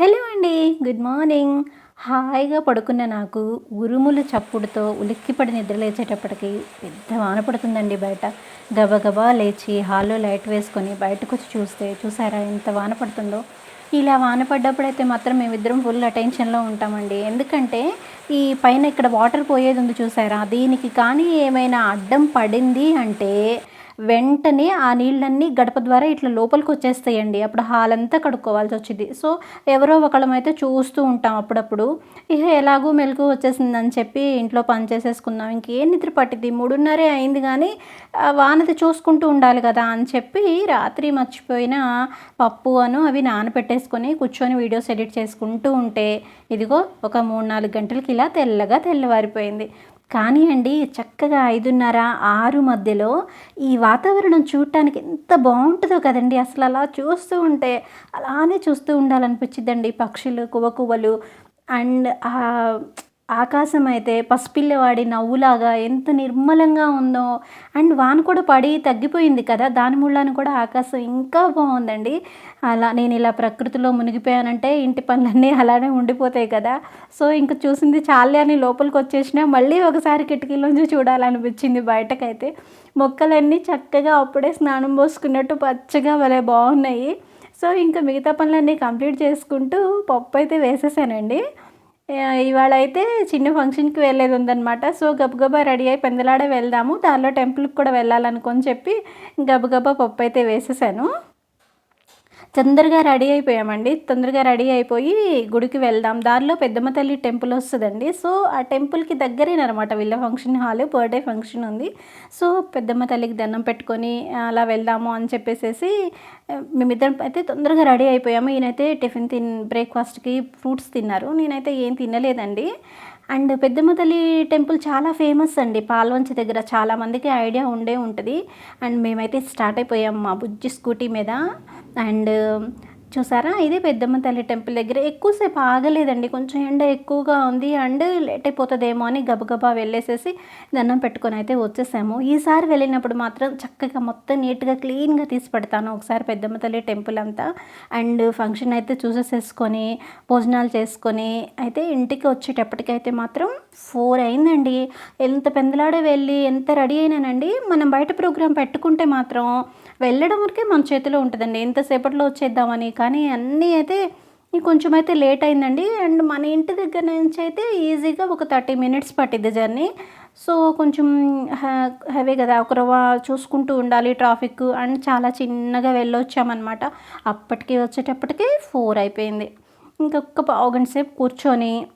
Hello అండి good morning. హాయిగా పడుకున్న నాకు ఉరుముల చప్పుడుతో ఉలిక్కిపడి నిద్రలేచేటప్పటికి పెద్ద వాన పడుతుందండి బయట. గబగబా లేచి హాల్లో లైట్ వేసుకొని బయటకు వచ్చి చూస్తే చూసారా ఎంత వాన పడుతుందో? ఇలా వాన పడ్డప్పుడైతే మాత్రం మేమిద్దరం ఫుల్ అటెన్షన్లో ఉంటామండి. ఎందుకంటే ఈ పైన ఇక్కడ వాటర్ పోయేది ఉంది చూసారా? దీనికి కానీ ఏమైనా అడ్డం పడింది అంటే వెంటనే ఆ నీళ్ళన్నీ గడప ద్వారా ఇట్లా లోపలికి వచ్చేస్తాయండి. అప్పుడు హాల్ అంతా కడుక్కోవాల్సి వచ్చింది. సో ఎవరో ఒకళ్ళం అయితే చూస్తూ ఉంటాం అప్పుడప్పుడు. ఇక ఎలాగో మెలకు వచ్చేసిందని చెప్పి ఇంట్లో పని చేసేసుకుందాం ఇంకేం నిద్ర పట్టింది మూడున్నరే అయింది కానీ వానది చూసుకుంటూ ఉండాలి కదా అని చెప్పి రాత్రి మర్చిపోయిన పప్పు అను అవి నానబెట్టేసుకొని కూర్చొని వీడియోస్ ఎడిట్ చేసుకుంటూ ఉంటే ఇదిగో ఒక మూడు నాలుగు గంటలకి ఇలా తెల్లగా తెల్లవారిపోయింది. కానీ అండి చక్కగా ఐదున్నర ఆరు మధ్యలో ఈ వాతావరణం చూడటానికి ఎంత బాగుంటుందో కదండి. అసలు అలా చూస్తూ ఉంటే అలానే చూస్తూ ఉండాలనిపించిద్దండి పక్షులు కువకువలు అండ్ ఆకాశం అయితే పసిపిల్లవాడి నవ్వులాగా ఎంత నిర్మలంగా ఉందో. అండ్ వాన కూడా పడి తగ్గిపోయింది కదా దాని మూలాన కూడా ఆకాశం ఇంకా బాగుందండి. అలా నేను ఇలా ప్రకృతిలో మునిగిపోయానంటే ఇంటి పనులన్నీ అలానే ఉండిపోతాయి కదా. సో ఇంక చూసింది చాలే అని లోపలికి వచ్చేసినా మళ్ళీ ఒకసారి కిటికీలోంచి చూడాలనిపించింది బయటకైతే. మొక్కలన్నీ చక్కగా అప్పుడే స్నానం పోసుకున్నట్టు పచ్చగా భలే బాగున్నాయి. సో ఇంకా మిగతా పనులన్నీ కంప్లీట్ చేసుకుంటూ పప్పు అయితే వేసేసానండి. ఇవాళ అయితే చిన్న ఫంక్షన్కి వెళ్ళేది ఉందనమాట సో గబగబా రెడీ అయి పెందలాడే వెళ్దాము. దానిలో టెంపుల్కి కూడా వెళ్ళాలనుకొని చెప్పి గబగబా పప్పు అయితే వేసేసాను. తొందరగా రెడీ అయిపోయామండి. తొందరగా రెడీ అయిపోయి గుడికి వెళ్దాం. దారిలో పెద్దమ్మ తల్లి టెంపుల్ వస్తుందండి. సో ఆ టెంపుల్కి దగ్గరేనమాట వీళ్ళ ఫంక్షన్ హాల్ బర్త్డే ఫంక్షన్ ఉంది. సో పెద్దమ్మ తల్లికి దండం పెట్టుకొని అలా వెళ్దాము అని చెప్పేసి మేమిద్దరం అయితే తొందరగా రెడీ అయిపోయాము. ఈయనైతే టిఫిన్ తిన్ బ్రేక్ఫాస్ట్కి ఫ్రూట్స్ తిన్నారు. నేనైతే ఏం తినలేదండి. అండ్ పెద్దమ్మ తల్లి టెంపుల్ చాలా ఫేమస్ అండి. పాల్వంచి దగ్గర చాలామందికి ఐడియా ఉండే ఉంటుంది. అండ్ మేమైతే స్టార్ట్ అయిపోయాం మా బుజ్జి స్కూటీ మీద. అండ్ చూసారా? ఇది పెద్దమ్మ తల్లి టెంపుల్ దగ్గర. ఎక్కువసేపు ఆగలేదండి. కొంచెం ఎండ ఎక్కువగా ఉంది. అండ్ లేట్ అయిపోతుందేమో అని గబగబా వెళ్ళేసేసి దండం పెట్టుకొని అయితే వచ్చేసాము. ఈసారి వెళ్ళినప్పుడు మాత్రం చక్కగా మొత్తం నీట్గా క్లీన్గా తీసి పెడతాను ఒకసారి పెద్దమ్మ తల్లి టెంపుల్ అంతా. అండ్ ఫంక్షన్ అయితే చూసేసేసుకొని భోజనాలు చేసుకొని అయితే ఇంటికి వచ్చేటప్పటికైతే మాత్రం ఫోర్ అయిందండి. ఎంత పెందలాడే వెళ్ళి ఎంత రెడీ అయినానండి. మనం బయట ప్రోగ్రాం పెట్టుకుంటే మాత్రం వెళ్ళడం వరకే మన చేతిలో ఉంటుందండి. ఎంతసేపట్లో వచ్చేద్దామని కానీ అన్నీ అయితే కొంచెం అయితే లేట్ అయిందండి. అండ్ మన ఇంటి దగ్గర నుంచి అయితే ఈజీగా ఒక థర్టీ మినిట్స్ పట్టిద్ది జర్నీ. సో కొంచెం హెవీ కదా ఒక చూసుకుంటూ ఉండాలి ట్రాఫిక్. అండ్ చాలా చిన్నగా వెళ్ళొచ్చామన్నమాట. అప్పటికి వచ్చేటప్పటికి ఫోర్ అయిపోయింది. ఇంకొక పావు గంట సేపు కూర్చొని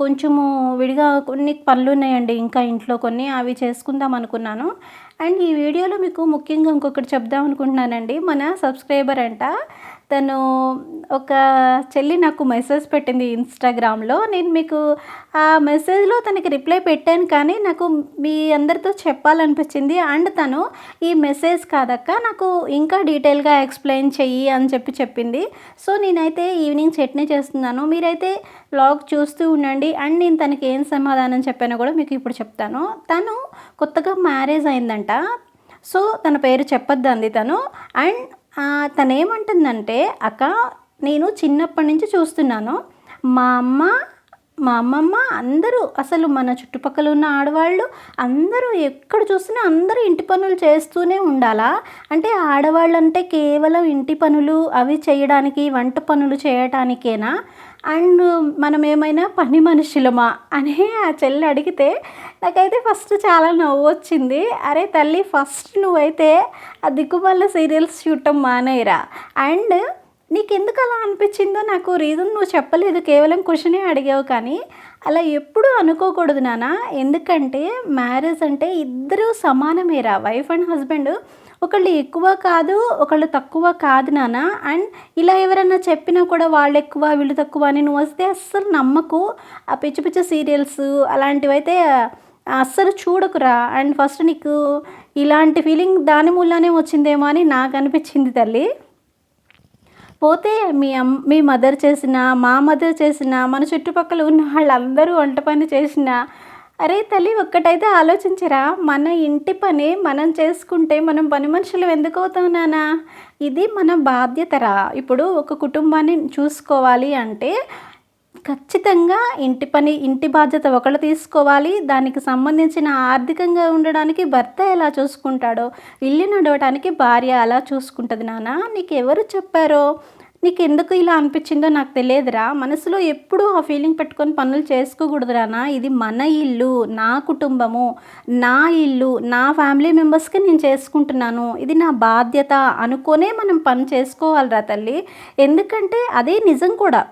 కొంచెము విడిగా కొన్ని పనులు ఉన్నాయండి ఇంకా ఇంట్లో కొన్ని అవి చేసుకుందాం అనుకున్నాను. అండ్ ఈ వీడియోలో మీకు ముఖ్యంగా ఇంకొకటి చెప్దాం అనుకుంటున్నానండి. మన సబ్స్క్రైబర్ అంట తను ఒక చెల్లి నాకు మెసేజ్ పెట్టింది ఇన్స్టాగ్రామ్లో నేను మీకు ఆ మెసేజ్లో తనకి రిప్లై పెట్టాను కానీ నాకు మీ అందరితో చెప్పాలనిపించింది. అండ్ తను ఈ మెసేజ్ కాదక్క నాకు ఇంకా డీటెయిల్గా ఎక్స్ప్లెయిన్ చెయ్యి అని చెప్పి చెప్పింది. సో నేనైతే ఈవినింగ్ చట్నీ చేస్తున్నాను. మీరైతే బ్లాగ్ చూస్తూ ఉండండి. అండ్ నేను తనకి ఏం సమాధానం చెప్పానో కూడా మీకు ఇప్పుడు చెప్తాను. తను కొత్తగా మ్యారేజ్ అయిందంట. సో తన పేరు చెప్పొద్దండి తను. అండ్ తను ఏమంటుందంటే అక్క నేను చిన్నప్పటి నుంచి చూస్తున్నాను. మా అమ్మ మా అమ్మమ్మ అందరూ అసలు మన చుట్టుపక్కల ఉన్న ఆడవాళ్ళు అందరూ ఎక్కడ చూసినా అందరూ ఇంటి పనులు చేస్తూనే ఉండాలా? అంటే ఆడవాళ్ళు అంటే కేవలం ఇంటి పనులు అవి చేయడానికి వంట పనులు చేయటానికేనా? అండ్ మనం ఏమైనా పని మనుషులమా? అని ఆ చెల్లి అడిగితే నాకైతే ఫస్ట్ చాలా నవ్వు వచ్చింది అరే తల్లి ఫస్ట్ నువ్వైతే ఆ దిక్కుమల్ల సీరియల్స్ చూడటం మానేయరా అండ్ నీకు ఎందుకు అలా అనిపించిందో నాకు రీజన్ నువ్వు చెప్పలేదు కేవలం క్వశ్చనే అడిగావు కానీ అలా ఎప్పుడూ అనుకోకూడదు నాన్న ఎందుకంటే మ్యారేజ్ అంటే ఇద్దరూ సమానమేరా. వైఫ్ అండ్ హస్బెండ్ ఒకళ్ళు ఎక్కువ కాదు ఒకళ్ళు తక్కువ కాదు నాన్న అండ్ ఇలా ఎవరైనా చెప్పినా కూడా వాళ్ళు ఎక్కువ వీళ్ళు తక్కువ అని నువ్వు వస్తే అస్సలు నమ్మకు. ఆ పిచ్చి పిచ్చి సీరియల్స్ అలాంటివి అయితే అస్సలు చూడకురా. అండ్ ఫస్ట్ నీకు ఇలాంటి ఫీలింగ్ దాని మూలానే వచ్చిందేమో అని నాకు అనిపించింది తల్లి. పోతే మీ అమ్ మీ మదర్ చేసిన మా మదర్ చేసిన మన చుట్టుపక్కల ఉన్న వాళ్ళందరూ వంట పని చేసిన అరే తల్లి ఒక్కటైతే ఆలోచించరా? మన ఇంటి పని మనం చేసుకుంటే మనం పని మనుషులు ఎందుకు అవుతాం నానా? ఇది మన బాధ్యతరా? ఇప్పుడు ఒక కుటుంబాన్ని చూసుకోవాలి అంటే ఖచ్చితంగా ఇంటి పని ఇంటి బాధ్యత ఒకళ్ళు తీసుకోవాలి. దానికి సంబంధించిన ఆర్థికంగా ఉండడానికి భర్త ఎలా చూసుకుంటాడో ఇల్లు నడవడానికి భార్య అలా చూసుకుంటుంది నాన్న నీకు ఎవరు చెప్పారో? నీకు ఎందుకు ఇలా అనిపించిందో నాకు తెలియదురా. మనసులో ఎప్పుడూ ఆ ఫీలింగ్ పెట్టుకొని పనులు చేసుకోకూడదురానా ఇది మన ఇల్లు నా కుటుంబము నా ఇల్లు నా ఫ్యామిలీ మెంబర్స్కి నేను చేసుకుంటున్నాను. ఇది నా బాధ్యత అనుకోనే మనం పని చేసుకోవాలిరా తల్లి. ఎందుకంటే అదే నిజం కూడా.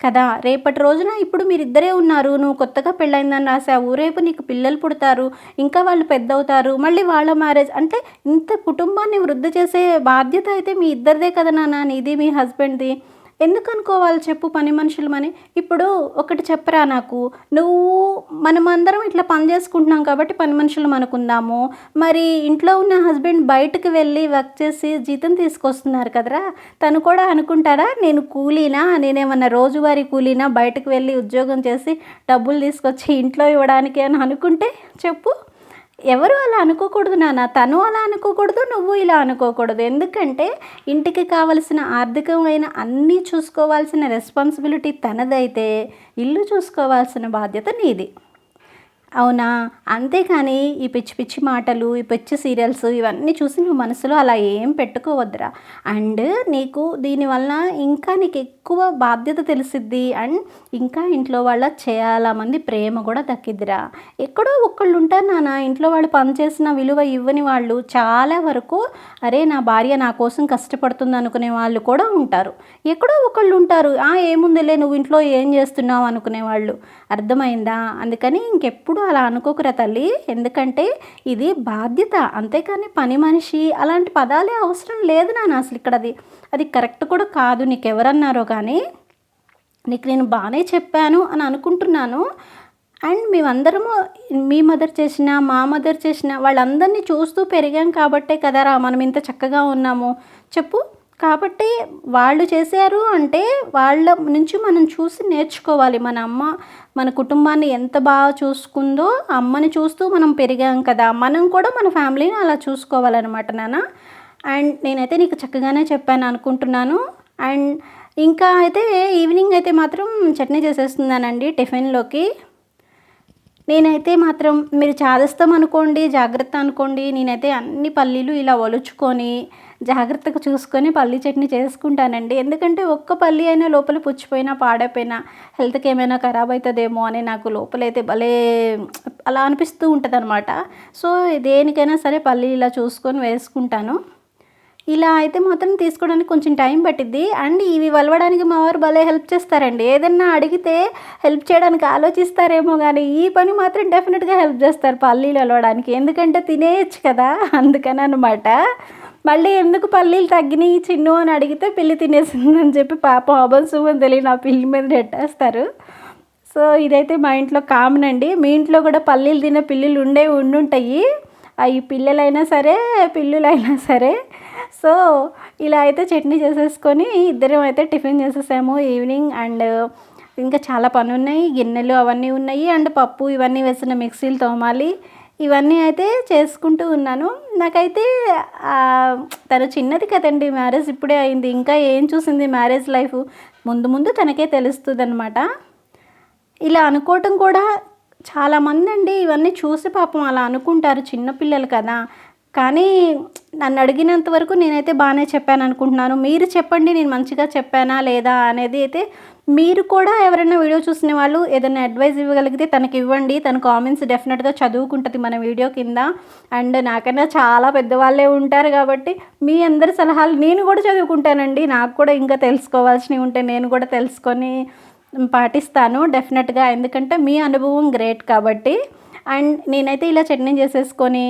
కదా రేపటి రోజున ఇప్పుడు మీరిద్దరే ఉన్నారు నువ్వు కొత్తగా పెళ్ళైందని రాసావు రేపు నీకు పిల్లలు పుడతారు ఇంకా వాళ్ళు పెద్ద అవుతారు మళ్ళీ వాళ్ళ మ్యారేజ్ అంటే ఇంత కుటుంబాన్ని వృద్ధి చేసే బాధ్యత అయితే మీ ఇద్దరిదే కదా నాన్న నీది మీ హస్బెండ్ది. ఎందుకు అనుకోవాలి చెప్పు పని మనుషులమని ఇప్పుడు ఒకటి చెప్పరా నాకు. నువ్వు మనమందరం ఇట్లా పని చేసుకుంటున్నాం కాబట్టి పని మనుషులు అనుకుందాము మరి ఇంట్లో ఉన్న హస్బెండ్ బయటకు వెళ్ళి వర్క్ చేసి జీతం తీసుకొస్తున్నారు కదరా? తను కూడా అనుకుంటారా నేను కూలీనా నేనేమన్నా రోజువారీ కూలీనా బయటకు వెళ్ళి ఉద్యోగం చేసి డబ్బులు తీసుకొచ్చి ఇంట్లో ఇవ్వడానికి అని అనుకుంటే చెప్పు. ఎవరు అలా అనుకోకూడదు నాన్న. తను అలా అనుకోకూడదు నువ్వు ఇలా అనుకోకూడదు. ఎందుకంటే ఇంటికి కావలసిన ఆర్థికమైన అన్నీ చూసుకోవాల్సిన రెస్పాన్సిబిలిటీ తనదైతే ఇల్లు చూసుకోవాల్సిన బాధ్యత నీది. అవునా? అంతేకాని ఈ పిచ్చి పిచ్చి మాటలు ఈ పిచ్చి సీరియల్స్ ఇవన్నీ చూసి నువ్వు మనసులో అలా ఏం పెట్టుకోవద్దురా. అండ్ నీకు దీనివల్ల ఇంకా నీకు ఎక్కువ బాధ్యత తెలిసిద్ది అండ్ ఇంకా ఇంట్లో వాళ్ళ చాలా మంది ప్రేమ కూడా దక్కిద్దిరా. ఎక్కడో ఒక్కళ్ళు ఉంటారు నాన్న ఇంట్లో వాళ్ళు పనిచేసిన విలువ ఇవ్వని వాళ్ళు చాలా వరకు అరే నా భార్య నా కోసం కష్టపడుతుంది అనుకునే వాళ్ళు కూడా ఉంటారు. ఎక్కడో ఒకళ్ళు ఉంటారు ఆ ఏముందిలే నువ్వు ఇంట్లో ఏం చేస్తున్నావు? అనుకునే వాళ్ళు. అర్థమైందా? అందుకని ఇంకెప్పుడు అలా అనుకోకురా తల్లి. ఎందుకంటే ఇది బాధ్యత. అంతేకాని పని మనిషి అలాంటి పదాలే అవసరం లేదు నాన్న అసలు ఇక్కడ అది అది కరెక్ట్ కూడా కాదు నీకు ఎవరన్నారో కానీ నీకు నేను బాగానే చెప్పాను అని అనుకుంటున్నాను. అండ్ మేమందరము మీ మదర్ చేసిన మా మదర్ చేసిన వాళ్ళందరినీ చూస్తూ పెరిగాం కాబట్టే కదరా. మనం ఇంత చక్కగా ఉన్నాము. చెప్పు. కాబట్టి వాళ్ళు చేశారు అంటే వాళ్ళ నుంచి మనం చూసి నేర్చుకోవాలి. మన అమ్మ మన కుటుంబాన్ని ఎంత బాగా చూసుకుందో అమ్మని చూస్తూ మనం పెరిగాం కదా. మనం కూడా మన ఫ్యామిలీని అలా చూసుకోవాలన్నమాట నాన్న. అండ్ నేనైతే నీకు చక్కగానే చెప్పాను అనుకుంటున్నాను. అండ్ ఇంకా అయితే ఈవినింగ్ అయితే మాత్రం చట్నీ చేసేస్తున్నానండి టిఫిన్లోకి. నేనైతే మాత్రం మీరు చాదస్తాం అనుకోండి జాగ్రత్త అనుకోండి నేనైతే అన్ని పల్లీలు ఇలా ఒలుచుకొని జాగ్రత్తగా చూసుకొని పల్లి చట్నీ చేసుకుంటానండి. ఎందుకంటే ఒక్క పల్లి అయినా లోపల పుచ్చిపోయినా పాడైపోయినా హెల్త్కి ఏమైనా ఖరాబ్ అవుతుందేమో అని నాకు లోపలైతే భలే అలా అనిపిస్తూ ఉంటుంది అనమాట సో దేనికైనా సరే పల్లి ఇలా చూసుకొని వేసుకుంటాను. ఇలా అయితే మాత్రం తీసుకోవడానికి కొంచెం టైం పట్టిద్ది. అండ్ ఇవి వలవడానికి మా వారు భలే హెల్ప్ చేస్తారండి. ఏదన్నా అడిగితే హెల్ప్ చేయడానికి ఆలోచిస్తారేమో కానీ ఈ పని మాత్రం డెఫినెట్గా హెల్ప్ చేస్తారు పల్లీలు వలవడానికి. ఎందుకంటే తినేయచ్చు కదా అందుకని అనమాట మళ్ళీ ఎందుకు పల్లీలు తగ్గినాయి చిన్ను అని అడిగితే పిల్లి తినేసిందని చెప్పి పాప అబల్సు అని తెలియని నా పిల్లి మీద నెట్టేస్తారు. సో ఇదైతే మా ఇంట్లో కామన్ అండి. మీ ఇంట్లో కూడా పల్లీలు తినే పిల్లులు ఉండే ఉండుంటాయి. అవి పిల్లలైనా సరే పిల్లులైనా సరే సో ఇలా అయితే చట్నీ చేసేసుకొని ఇద్దరం అయితే టిఫిన్ చేసేసాము ఈవినింగ్ అండ్ ఇంకా చాలా పని ఉన్నాయి గిన్నెలు అవన్నీ ఉన్నాయి అండ్ పప్పు ఇవన్నీ వేసిన మిక్సీలు తోమాలి. ఇవన్నీ అయితే చేసుకుంటూ ఉన్నాను. నాకైతే తను చిన్నది కదండి మ్యారేజ్ ఇప్పుడే అయింది. ఇంకా ఏం చూసింది మ్యారేజ్ లైఫ్? ముందు ముందు తనకే తెలుస్తుంది అనమాట ఇలా అనుకోవటం కూడా చాలామంది అండి ఇవన్నీ చూసి పాపం అలా అనుకుంటారు చిన్నపిల్లలు కదా. కానీ నన్ను అడిగినంత వరకు నేనైతే బాగానే చెప్పాను అనుకుంటున్నాను. మీరు చెప్పండి నేను మంచిగా చెప్పానా లేదా అనేది అయితే మీరు కూడా ఎవరైనా వీడియో చూసిన వాళ్ళు ఏదైనా అడ్వైస్ ఇవ్వగలిగితే తనకి ఇవ్వండి. తన కామెంట్స్ డెఫినెట్గా చదువుకుంటుంది మన వీడియో కింద. అండ్ నాకైనా చాలా పెద్దవాళ్ళే ఉంటారు కాబట్టి మీ అందరి సలహాలు నేను కూడా చదువుకుంటానండి. నాకు కూడా ఇంకా తెలుసుకోవాల్సినవి ఉంటే నేను కూడా తెలుసుకొని పాటిస్తాను డెఫినెట్గా ఎందుకంటే మీ అనుభవం గ్రేట్ కాబట్టి అండ్ నేనైతే ఇలా చట్నీ చేసేసుకొని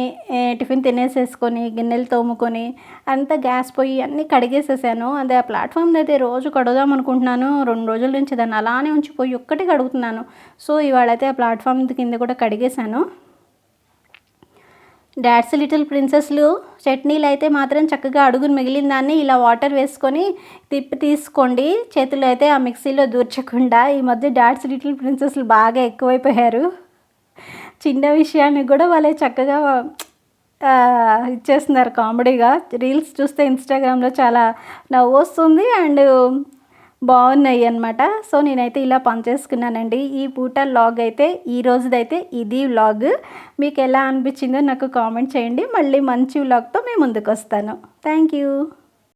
టిఫిన్ తినేసేసుకొని గిన్నెలు తోముకొని అంతా గ్యాస్ పొయ్యి అన్నీ కడిగేసేసాను. అదే ఆ ప్లాట్ఫామ్ అయితే రోజు కడుగుదాం అనుకుంటున్నాను. రెండు రోజుల నుంచి దాన్ని అలానే ఉంచిపోయి ఒక్కటి కడుగుతున్నాను. సో ఇవాళైతే ఆ ప్లాట్ఫామ్ కింద కూడా కడిగేశాను. డాడ్స్ లిటిల్ ప్రిన్సెస్లు చట్నీలు అయితే మాత్రం చక్కగా అడుగును మిగిలిన దాన్ని ఇలా వాటర్ వేసుకొని తిప్పి తీసుకోండి. చేతులు అయితే ఆ మిక్సీలో దూర్చకుండా ఈ మధ్య డాడ్స్ లిటిల్ ప్రిన్సెస్లు బాగా ఎక్కువైపోయారు. చిన్న విషయాన్ని కూడా వాళ్ళే చక్కగా ఇచ్చేస్తున్నారు కామెడీగా. రీల్స్ చూస్తే ఇన్స్టాగ్రామ్లో చాలా నవ్వు వస్తుంది అండ్ బాగున్నాయి అనమాట సో నేనైతే ఇలా పనిచేసుకున్నానండి ఈ పూట లాగ్ అయితే ఈ రోజుదైతే ఇది వ్లాగ్ మీకు ఎలా అనిపించిందో నాకు కామెంట్ చేయండి. మళ్ళీ మంచి వ్లాగ్తో మేము ముందుకు వస్తాను థ్యాంక్ యూ.